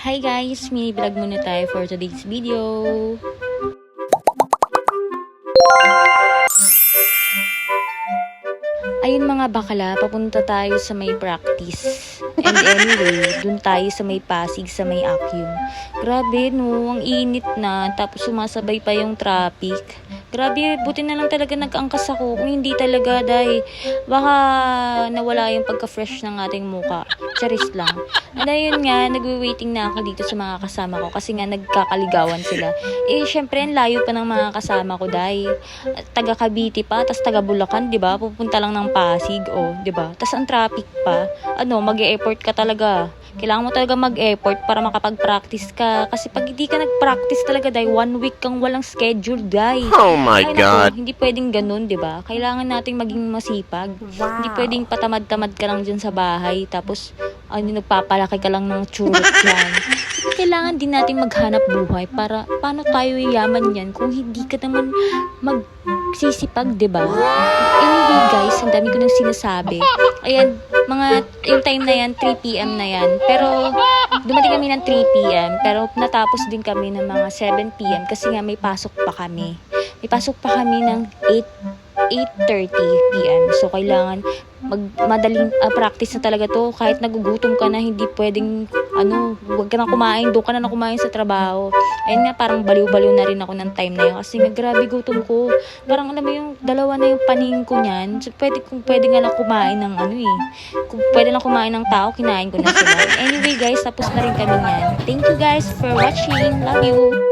Hi guys! Mini vlog muna tayo for today's video. Ayun mga bakla, papunta tayo sa may practice. And anyway, dun tayo sa may Pasig, sa may Akyum. Grabe no, ang init na, tapos sumasabay pa yung traffic. Grabe, buti na lang talaga nag-angkas ako. Kung hindi talaga, dahil baka nawala yung pagka-fresh ng ating muka. Charis lang. And ayun nga, nagwe-waiting na ako dito sa mga kasama ko kasi nga nagkakaligawan sila. Eh, syempre, ang layo pa ng mga kasama ko dahil taga Cavite pa, tas taga Bulacan, 'di ba? Pupunta lang ng Pasig, oh, 'di ba? Tas ang traffic pa. Ano, mag-e-effort ka talaga. Kailangan mo talaga mag-effort para makapag-practice ka. Kasi pag hindi ka nag-practice talaga, dahil one week kang walang schedule, dahil. Oh my Ay, God. Naku, hindi pwedeng ganun, di ba? Kailangan nating maging masipag. Hindi pwedeng patamad-tamad ka lang dyan sa bahay. Tapos, ano, nagpapalaki ka lang ng churot yan. Kailangan din nating maghanap buhay para paano tayo yaman yan kung hindi ka naman magsisipag, di ba? Anyway guys, ang dami ko sinasabi. Ayan, mga, yung time na yan, 3pm na yan. Pero, dumating kami ng 3pm, pero natapos din kami ng mga 7pm kasi nga may pasok pa kami. May pasok pa kami ng 8 8.30 p.m. So, kailangan mag, madaling ah, practice na talaga to. Kahit nagugutom ka na, hindi pwedeng, ano, huwag ka na kumain, doon ka na na kumain sa trabaho. Ayun nga, parang baliw-baliw na rin ako ng time na yun. Kasi nga, grabe gutom ko. Parang, alam mo yung, dalawa na yung paning ko niyan. So, pwede, kung pwede nga lang kumain ng ano eh. Kung pwede lang kumain ng tao, kinain ko na sila. Anyway guys, tapos na rin kami niyan. Thank you guys for watching. Love you!